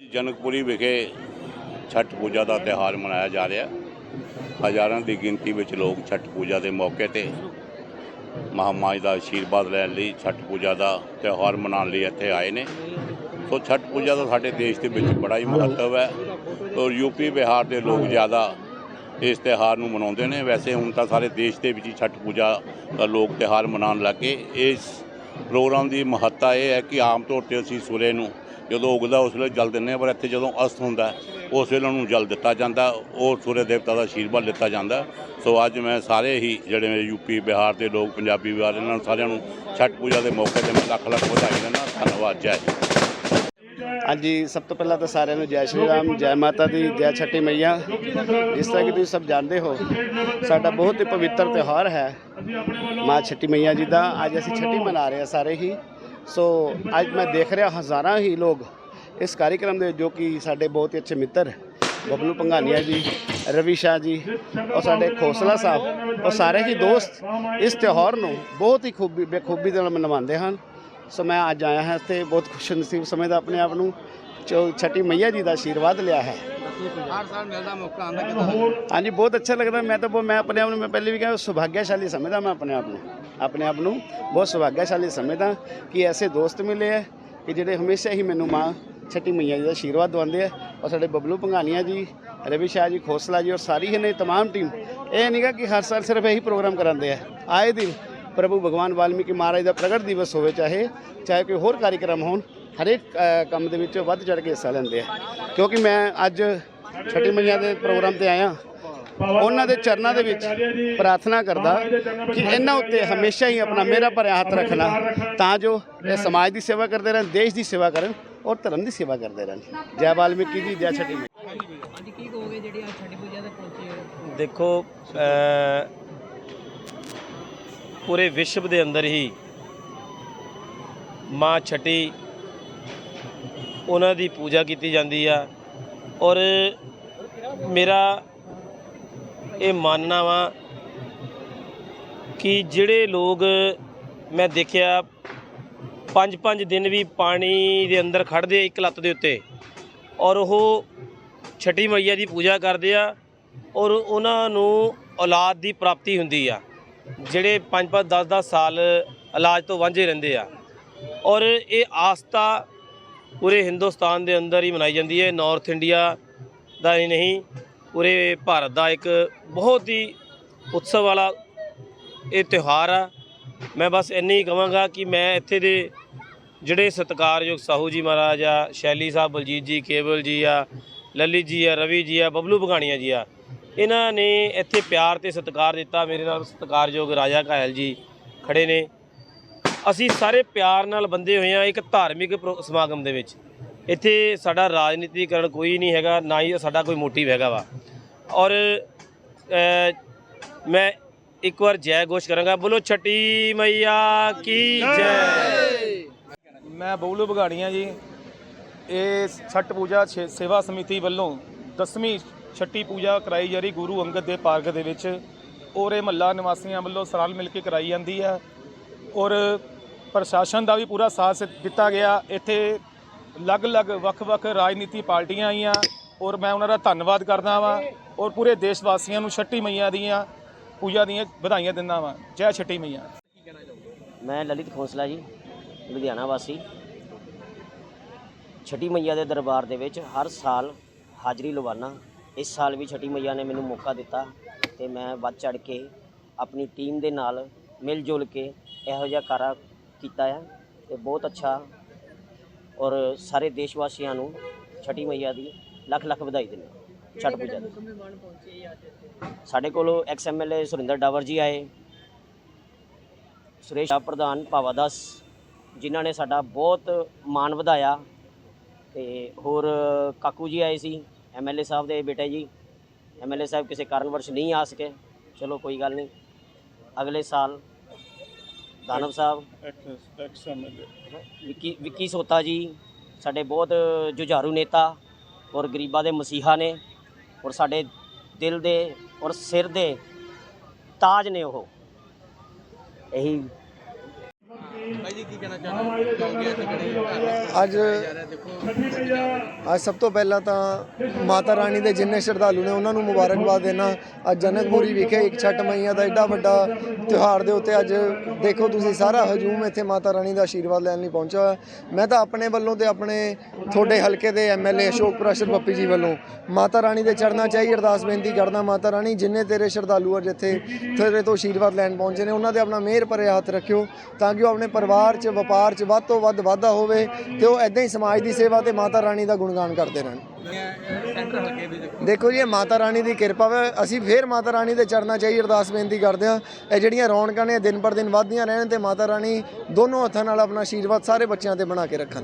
ਜਨਕਪੁਰੀ ਵਿਖੇ ਛਠ ਪੂਜਾ ਦਾ ਤਿਉਹਾਰ ਮਨਾਇਆ ਜਾ ਰਿਹਾ। ਹਜ਼ਾਰਾਂ ਦੀ ਗਿਣਤੀ ਵਿੱਚ ਲੋਕ ਛਠ ਪੂਜਾ ਦੇ ਮੌਕੇ ਤੇ ਮਹਾਮਾਈ ਦਾ ਆਸ਼ੀਰਵਾਦ ਲੈਣ ਲਈ ਛਠ ਪੂਜਾ ਦਾ ਤਿਉਹਾਰ ਮਨਾਉਣ ਲਈ ਇੱਥੇ ਆਏ ਨੇ। ਸੋ ਛਠ ਪੂਜਾ ਦਾ ਸਾਡੇ ਦੇਸ਼ ਦੇ ਵਿੱਚ ਬੜਾ ਹੀ ਮਹੱਤਵ ਹੈ ਔਰ ਯੂਪੀ ਬਿਹਾਰ ਦੇ ਲੋਕ ਜ਼ਿਆਦਾ ਇਸ ਤਿਉਹਾਰ ਨੂੰ ਮਨਾਉਂਦੇ ਨੇ। ਵੈਸੇ ਹੁਣ ਤਾਂ ਸਾਰੇ ਦੇਸ਼ ਦੇ ਵਿੱਚ ਹੀ ਛਠ ਪੂਜਾ ਦਾ ਲੋਕ ਤਿਉਹਾਰ ਮਨਾਉਣ ਲੱਗੇ ਇਸ ਪ੍ਰੋਗਰਾਮ ਦੀ ਮਹੱਤਤਾ ਇਹ ਹੈ ਕਿ ਆਮ ਤੌਰ ਤੇ ਅਸੀਂ ਸੂਰਜ ਨੂੰ ਜਦੋਂ ਉਗਦਾ, ਉਸ ਵੇਲੇ ਜਲ ਦਿੰਦੇ ਹਾਂ, ਪਰ ਇੱਥੇ ਜਦੋਂ ਅਸਤ ਹੁੰਦਾ, ਉਸ ਵੇਲੇ ਉਹਨੂੰ ਜਲ ਦਿੱਤਾ ਜਾਂਦਾ, ਉਹ ਸੂਰਜ ਦੇਵਤਾ ਦਾ ਆਸ਼ੀਰਵਾਦ ਲਿੱਤਾ ਜਾਂਦਾ। ਸੋ ਅੱਜ ਮੈਂ ਸਾਰੇ ਹੀ ਜਿਹੜੇ ਮੇਰੇ ਯੂਪੀ ਬਿਹਾਰ ਦੇ ਲੋਕ, ਪੰਜਾਬੀ ਬਿਹਾਰ ਇਹਨਾਂ ਨੂੰ ਸਾਰਿਆਂ ਨੂੰ ਛਠ ਪੂਜਾ ਦੇ ਮੌਕੇ ਤੇ ਮੈਂ ਲੱਖ ਲੱਖ ਵਧਾਈ ਦਿੰਦਾ, ਧੰਨਵਾਦ, ਜੈ ਹਾਂਜੀ, ਸਭ ਤੋਂ ਪਹਿਲਾਂ ਤਾਂ ਸਾਰਿਆਂ ਨੂੰ ਜੈ ਸ਼੍ਰੀ ਰਾਮ, ਜੈ ਮਾਤਾ ਦੀ, ਜੈ ਛੱਟੀ ਮਈਆ। ਜਿਸ ਤਰ੍ਹਾਂ ਕਿ ਤੁਸੀਂ ਸਭ ਜਾਣਦੇ ਹੋ, ਸਾਡਾ ਬਹੁਤ ਹੀ ਪਵਿੱਤਰ ਤਿਉਹਾਰ ਹੈ ਮਾਂ ਛੱਟੀ ਮਈਆ ਜੀ ਦਾ। ਅੱਜ ਅਸੀਂ ਛੱਟੀ ਮਨਾ ਰਹੇ ਹਾਂ ਸਾਰੇ ਹੀ। ਸੋ ਅੱਜ ਮੈਂ ਦੇਖ ਰਿਹਾ ਹਜ਼ਾਰਾਂ ਹੀ ਲੋਕ ਇਸ ਕਾਰਜਕ੍ਰਮ ਦੇ ਜੋ ਕਿ ਸਾਡੇ ਬਹੁਤ ਹੀ ਅੱਛੇ ਮਿੱਤਰ ਬਬਲੂ ਪੰਗਾਨੀਆ ਜੀ ਰਵੀ ਸ਼ਾਹ ਜੀ ਔਰ ਸਾਡੇ ਖੋਸਲਾ ਸਾਹਿਬ ਔਰ ਸਾਰੇ ਹੀ ਦੋਸਤ ਇਸ ਤਿਉਹਾਰ ਨੂੰ ਬਹੁਤ ਹੀ ਖੂਬੀ ਬੇਖੂਬੀ ਦੇ ਨਾਲ ਮਨਾਉਂਦੇ ਹਨ। ਸੋ ਮੈਂ ਅੱਜ ਆਇਆ ਹਾਂ ਇੱਥੇ ਬਹੁਤ ਖੁਸ਼ਨਸੀਬ ਸਮਝਦਾ ਆਪਣੇ ਆਪ ਨੂੰ। ਜੋ ਛੱਟੀ ਮਈਆ ਜੀ ਦਾ ਆਸ਼ੀਰਵਾਦ ਲਿਆ ਹੈ। ਹਰ ਸਾਲ ਮਿਲਦਾ ਮੌਕਾ ਆਉਂਦਾ ਹਾਂਜੀ ਬਹੁਤ ਅੱਛਾ ਲੱਗਦਾ। ਮੈਂ ਤਾਂ ਮੈਂ ਆਪਣੇ ਆਪ ਨੂੰ ਮੈਂ ਪਹਿਲੇ ਵੀ ਕਿਹਾ ਸੁਭਾਗਿਆਸ਼ਾਲੀ ਸਮਝਦਾ ਮੈਂ ਆਪਣੇ ਆਪ ਨੂੰ। ਆਪਣੇ ਆਪ ਨੂੰ ਬਹੁਤ ਸੁਭਾਗਿਆਸ਼ਾਲੀ ਸਮਝਦਾ ਕਿ ਐਸੇ ਦੋਸਤ ਮਿਲੇ ਹੈ ਕਿ ਜਿਹੜੇ ਹਮੇਸ਼ਾ ਹੀ ਮੈਨੂੰ ਮਾਂ ਛੱਟੀ ਮਈਆ ਜੀ ਦਾ ਆਸ਼ੀਰਵਾਦ ਦਵਾਉਂਦੇ ਆ। ਔਰ ਸਾਡੇ ਬਬਲੂ ਭੰਗਾਨੀਆ ਜੀ, ਰਵੀ ਸ਼ਾਹ ਜੀ, ਖੋਸਲਾ ਜੀ ਔਰ ਸਾਰੀ ਹੀ ਨੇ ਤਮਾਮ ਟੀਮ, ਇਹ ਨਹੀਂਗਾ ਕਿ ਹਰ ਸਾਲ ਸਿਰਫ ਇਹੀ ਪ੍ਰੋਗਰਾਮ ਕਰਾਉਂਦੇ ਆ। ਆਏ ਦਿਨ ਪ੍ਰਭੂ ਭਗਵਾਨ ਵਾਲਮੀਕੀ ਮਹਾਰਾਜ ਦਾ ਪ੍ਰਗਟ ਦਿਵਸ ਹੋਵੇ ਚਾਹੇ ਚਾਹੇ ਕੋਈ ਹੋਰ ਕਾਰਜਕ੍ਰਮ ਹੋਣ, ਹਰੇਕ ਕੰਮ ਦੇ ਵਿੱਚ ਵੱਧ ਚੜ ਕੇ ਹਿੱਸਾ ਲੈਂਦੇ ਆ। ਕਿਉਂਕਿ ਮੈਂ ਅੱਜ ਛੱਟੀ ਮਈਆ ਦੇ ਪ੍ਰੋਗਰਾਮ ਤੇ ਆਇਆ। ਉਹਨਾਂ ਦੇ ਚਰਨਾਂ ਦੇ ਵਿੱਚ ਪ੍ਰਾਰਥਨਾ ਕਰਦਾ ਕਿ ਇਹਨਾਂ ਉੱਤੇ ਹਮੇਸ਼ਾ ਹੀ ਆਪਣਾ ਮੇਰਾ ਭਰਿਆ ਹੱਥ ਰੱਖਣਾ ਤਾਂ ਜੋ ਇਹ ਸਮਾਜ ਦੀ ਸੇਵਾ ਕਰਦੇ ਰਹਿਣ ਦੇਸ਼ ਦੀ ਸੇਵਾ ਕਰਨ ਔਰ ਧਰਮ ਦੀ ਸੇਵਾ ਕਰਦੇ ਰਹਿਣ। ਜੈ ਵਾਲਮੀਕੀ ਜੀ ਜੈ ਛੱਟੀ ਅੱਜ ਕੀ ਕਹੋਗੇ ਜਿਹੜੀ ਅੱਜ ਛੱਡੀ ਪੂਜਾ ਤੇ ਪਹੁੰਚੇ ਹੋ? ਦੇਖੋ ਅ, ਪੂਰੇ ਵਿਸ਼ਵ ਦੇ ਅੰਦਰ ਹੀ ਮਾਂ ਛਟੀ ਉਹਨਾਂ ਦੀ ਪੂਜਾ ਕੀਤੀ ਜਾਂਦੀ ਆ ਔਰ ਮੇਰਾ ਇਹ ਮੰਨਣਾ ਵਾ ਕਿ ਜਿਹੜੇ ਲੋਕ ਮੈਂ ਦੇਖਿਆ ਪੰਜ ਪੰਜ ਦਿਨ ਵੀ ਪਾਣੀ ਦੇ ਅੰਦਰ ਖੜਦੇ ਆ ਇੱਕ ਲੱਤ ਦੇ ਉੱਤੇ ਔਰ ਉਹ ਛਟੀ ਮਈਆ ਦੀ ਪੂਜਾ ਕਰਦੇ ਆ ਔਰ ਉਹਨਾਂ ਨੂੰ ਔਲਾਦ ਦੀ ਪ੍ਰਾਪਤੀ ਹੁੰਦੀ ਆ, ਜਿਹੜੇ 5-5 10-10 ਸਾਲ ਇਲਾਜ ਤੋਂ ਵਾਂਝੇ ਰਹਿੰਦੇ ਆ। ਔਰ ਇਹ ਆਸਥਾ ਪੂਰੇ ਹਿੰਦੁਸਤਾਨ ਦੇ ਅੰਦਰ ਹੀ ਮਨਾਈ ਜਾਂਦੀ ਹੈ ਨਾਰਥ ਇੰਡੀਆ ਦਾ ਹੀ ਨਹੀਂ। ਪੂਰੇ ਭਾਰਤ ਦਾ ਇੱਕ ਬਹੁਤ ਹੀ ਉਤਸਵ ਵਾਲਾ ਇਹ ਤਿਉਹਾਰ ਆ। ਮੈਂ ਬਸ ਇੰਨੀ ਹੀ ਕਹਾਂਗਾ ਕਿ ਮੈਂ ਇੱਥੇ ਦੇ ਜਿਹੜੇ ਸਤਿਕਾਰਯੋਗ ਸਾਹੂ ਜੀ ਮਹਾਰਾਜ ਆ, ਸ਼ੈਲੀ ਸਾਹਿਬ ਬਲਜੀਤ ਜੀ, ਕੇਵਲ ਜੀ ਆ ਲੱਲੀ ਜੀ ਆ, ਰਵੀ ਜੀ ਆ, ਬਬਲੂ ਬਗਾਣੀਆ ਜੀ ਆ, ਇਹਨਾਂ ਨੇ ਇੱਥੇ ਪਿਆਰ ਤੇ ਸਤਿਕਾਰ ਦਿੱਤਾ। ਮੇਰੇ ਨਾਲ ਸਤਿਕਾਰਯੋਗ ਰਾਜਾ ਘਾਇਲ ਜੀ ਖੜੇ ਨੇ। ਅਸੀਂ ਸਾਰੇ ਪਿਆਰ ਨਾਲ ਬੰਦੇ ਹੋਏ ਆ ਇੱਕ ਧਾਰਮਿਕ ਪ੍ਰੋ- ਸਮਾਗਮ ਦੇ ਵਿੱਚ। ਇੱਥੇ ਸਾਡਾ ਰਾਜਨੀਤੀਕਰਨ ਕੋਈ ਨਹੀਂ ਹੈਗਾ, ਨਾ ਹੀ ਸਾਡਾ ਕੋਈ ਮੋਟਿਵ ਹੈਗਾ ਵਾ। ਔਰ ਮੈਂ ਇੱਕ ਵਾਰ ਜੈ ਘੋਸ਼ ਕਰਾਂਗਾ। ਬੋਲੋ, ਛੱਟੀ ਮਈਆ ਕੀ ਜੈ? ਮੈਂ ਬਬਲੂ ਬਗਾੜੀਆਂ ਜੀ। ਇਹ ਛੱਟ ਪੂਜਾ ਛੇ- ਸੇਵਾ ਸਮਿਤੀ ਵੱਲੋਂ 10ਵੀਂ ਛੱਟੀ ਪੂਜਾ ਕਰਾਈ ਜਾ ਰਹੀ ਗੁਰੂ ਅੰਗਦ ਦੇਵ ਪਾਰਕ ਦੇ ਵਿੱਚ। ਔਰ ਇਹ ਮਹੱਲਾ ਨਿਵਾਸੀਆਂ ਵੱਲੋਂ ਸਰਾਲ ਮਿਲ ਕੇ ਕਰਾਈ ਜਾਂਦੀ ਹੈ। ਔਰ ਪ੍ਰਸ਼ਾਸਨ ਦਾ ਵੀ ਪੂਰਾ ਸਾਥ ਦਿੱਤਾ ਗਿਆ। ਇੱਥੇ ਅਲੱਗ-ਅਲੱਗ, ਵੱਖ-ਵੱਖ ਰਾਜਨੀਤੀ ਪਾਰਟੀਆਂ ਆਈਆਂ ਔਰ ਮੈਂ ਉਹਨਾਂ ਦਾ ਧੰਨਵਾਦ ਕਰਦਾ ਵਾਂ ਔਰ ਪੂਰੇ ਦੇਸ਼ ਵਾਸੀਆਂ ਨੂੰ ਛੱਟੀ ਮਈਆਂ ਦੀਆਂ ਪੂਜਾ ਦੀਆਂ ਵਧਾਈਆਂ ਦਿੰਦਾ ਵਾਂ। ਜੈ ਛੱਟੀ ਮਈਆ। ਮੈਂ ਲਲਿਤ ਖੋਸਲਾ ਜੀ, ਲੁਧਿਆਣਾ ਵਾਸੀ। ਛਟੀ ਮਈਆ ਦੇ ਦਰਬਾਰ ਦੇ ਵਿੱਚ ਹਰ ਸਾਲ ਹਾਜ਼ਰੀ ਲਵਾਨਾ। ਇਸ ਸਾਲ ਵੀ ਛਟੀ ਮਈਆ ਨੇ ਮੈਨੂੰ ਮੌਕਾ ਦਿੱਤਾ ਤੇ ਮੈਂ ਵੱਧ ਚੜ ਕੇ ਆਪਣੀ ਟੀਮ ਦੇ ਨਾਲ ਮਿਲ ਜੁਲ ਕੇ ਇਹੋ ਜਿਹਾ ਕਾਰਾ ਕੀਤਾ ਹੈ ਤੇ ਬਹੁਤ ਅੱਛਾ ਔਰ ਸਾਰੇ ਦੇਸ਼ ਵਾਸੀਆਂ ਨੂੰ ਛਟੀ ਮਈਆ ਦੀ ਲੱਖ ਲੱਖ ਵਧਾਈ ਦਿੰਦਾ ਛਠ ਪੂਜਾ ਸਾਡੇ ਕੋਲੋਂ ਐਕਸ ਐਮਐਲਏ ਸੁਰਿੰਦਰ ਡਾਵਰ ਜੀ ਆਏ ਸੁਰੇਸ਼ ਪ੍ਰਧਾਨ ਭਾਵਾਦਾਸ ਜਿਨ੍ਹਾਂ ਨੇ ਸਾਡਾ ਬਹੁਤ ਮਾਣ ਵਧਾਇਆ ਤੇ ਹੋਰ ਕਾਕੂ ਜੀ ਆਏ ਸੀ ਐਮਐਲਏ ਸਾਹਿਬ ਦੇ ਬੇਟੇ ਜੀ। ਐਮਐਲਏ ਸਾਹਿਬ ਕਿਸੇ ਕਾਰਨਵਰਸ਼ ਨਹੀਂ ਆ ਸਕੇ ਚਲੋ ਕੋਈ ਗੱਲ ਨਹੀਂ। ਅਗਲੇ ਸਾਲ ਦਾਨਵ ਸਾਹਿਬ। ਵਿੱਕੀ ਵਿੱਕੀ ਸੋਤਾ ਜੀ ਸਾਡੇ ਬਹੁਤ ਜੁਝਾਰੂ ਨੇਤਾ ਔਰ ਗਰੀਬਾਂ ਦੇ ਮਸੀਹਾ ਨੇ ਔਰ ਸਾਡੇ ਦਿਲ ਦੇ ਔਰ ਸਿਰ ਦੇ ਤਾਜ ਨੇ ਉਹ। ਇਹੀ ਭਾਈ ਜੀ ਕੀ ਕਹਿਣਾ ਚਾਹੁੰਦੇ ਚਾਹੋਗੇ ਅੱਜ ਅੱਜ ਅੱਜ ਸਭ ਤੋਂ ਪਹਿਲਾਂ ਤਾਂ ਮਾਤਾ ਰਾਣੀ ਦੇ ਜਿੰਨੇ ਸ਼ਰਧਾਲੂ ਨੇ ਉਹਨਾਂ ਨੂੰ ਮੁਬਾਰਕਬਾਦ ਦੇਣਾ। ਅੱਜ ਜਨਕਪੁਰੀ ਵਿਖੇ ਇੱਕ ਛੱਟ ਮਈਆਂ ਦਾ ਐਡਾ ਵੱਡਾ ਤਿਉਹਾਰ ਦੇ ਉੱਤੇ ਅੱਜ ਦੇਖੋ ਤੁਸੀਂ ਸਾਰਾ ਹਜੂਮ ਇੱਥੇ ਮਾਤਾ ਰਾਣੀ ਦਾ ਆਸ਼ੀਰਵਾਦ ਲੈਣ ਲਈ ਪਹੁੰਚਿਆ ਹੋਇਆ। ਮੈਂ ਤਾਂ ਆਪਣੇ ਵੱਲੋਂ ਤੇ ਆਪਣੇ ਤੁਹਾਡੇ ਹਲਕੇ ਦੇ ਐਮਐਲਏ ਅਸ਼ੋਕ ਪ੍ਰਸ਼ਰ ਪੱਪੀ ਜੀ ਵੱਲੋਂ ਮਾਤਾ ਰਾਣੀ ਦੇ ਚੜਨਾ ਚਾਹੀ ਅਰਦਾਸ ਬੇਨਤੀ ਕਰਦਾ ਮਾਤਾ ਰਾਣੀ ਜਿੰਨੇ ਤੇਰੇ ਸ਼ਰਧਾਲੂ ਅੱਜ ਇੱਥੇ ਤੇਰੇ ਤੋਂ ਆਸ਼ੀਰਵਾਦ ਲੈਣ ਪਹੁੰਚੇ ਨੇ ਉਹਨਾਂ ਦੇ ਆਪਣਾ ਮਿਹਰ ਭਰੇ ਹੱਥ ਰੱਖਿਓ ਤਾਂ ਕਿ ਉਹ ਆਪਣੇ ਪਰਿਵਾਰ 'ਚ, ਵਪਾਰ 'ਚ ਵੱਧ ਤੋਂ ਵੱਧ ਵਾਧਾ ਹੋਵੇ ਤੇ ਉਹ ਐਦਾਂ ਹੀ ਸਮਾਜ ਦੀ ਸੇਵਾ ਤੇ ਮਾਤਾ ਰਾਣੀ ਦਾ ਗੁਣਗਾਨ ਕਰਦੇ ਰਹਿਣ। ਦੇਖੋ ਜੀ, ਇਹ ਮਾਤਾ ਰਾਣੀ ਦੀ ਕਿਰਪਾ ਵਾ। ਅਸੀਂ ਫੇਰ ਮਾਤਾ ਰਾਣੀ ਦੇ ਚਰਨਾਂ 'ਚ ਹੀ ਅਰਦਾਸ ਬੇਨਤੀ ਕਰਦੇ ਹਾਂ ਇਹ ਜਿਹੜੀਆਂ ਰੌਣਕਾਂ ਨੇ ਦਿਨ ਪਰ ਦਿਨ ਵੱਧਦੀਆਂ ਰਹਿਣ ਤੇ ਮਾਤਾ ਰਾਣੀ ਦੋਨੋਂ ਹੱਥਾਂ ਨਾਲ ਆਪਣਾ ਆਸ਼ੀਰਵਾਦ ਸਾਰੇ ਬੱਚਿਆਂ ਤੇ ਬਣਾ ਕੇ ਰੱਖਣ।